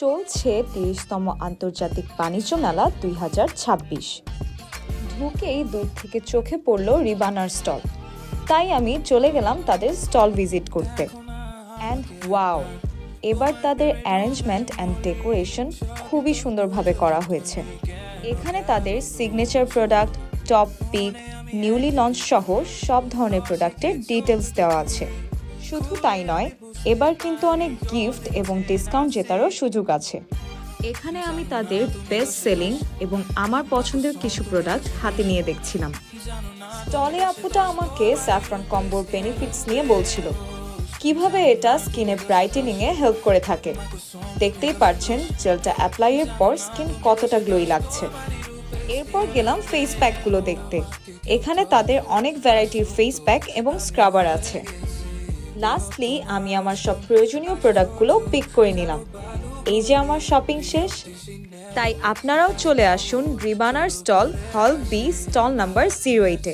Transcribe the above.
চলছে তিরিশতম আন্তর্জাতিক বাণিজ্য মেলা দুই হাজার ছাব্বিশ। ঢুকেই দূর থেকে চোখে পড়ল রিবানার স্টল। তাই আমি চলে গেলাম তাদের স্টল ভিজিট করতে। অ্যান্ড ওয়াও এবার তাদের অ্যারেঞ্জমেন্ট অ্যান্ড ডেকোরেশন খুবই সুন্দরভাবে করা হয়েছে। এখানে তাদের signature product top pick newly launch সহ সব ধরনের প্রোডাক্টের ডিটেলস দেওয়া আছে। শুধু তাই নয় এবার কিন্তু অনেক গিফট এবং ডিসকাউন্ট জেতারও সুযোগ আছে। এখানে আমি তাদের বেস্ট সেলিং এবং আমার পছন্দের কিছু প্রোডাক্ট হাতে নিয়ে দেখছিলাম। স্টলে আপুটা আমাকে স্যাফরন কম্বোর বেনিফিটস নিয়ে বলছিল কীভাবে এটা স্কিনে ব্রাইটেনিং এ হেল্প করে থাকে? দেখতেই পারছেন জেলটা অ্যাপ্লাইয়ের পর স্কিন কতটা গ্লোই লাগছে। এরপর গেলাম ফেস প্যাকগুলো দেখতে। এখানে তাদের অনেক ভ্যারাইটির ফেস প্যাক এবং স্ক্রাবার আছে। লাস্টলি আমি আমার সব প্রয়োজনীয় প্রোডাক্টগুলো পিক করে নিলাম। এই যে আমার শপিং শেষ, তাই আপনারাও চলে আসুন রিবানার stall hall B stall number zero এইটে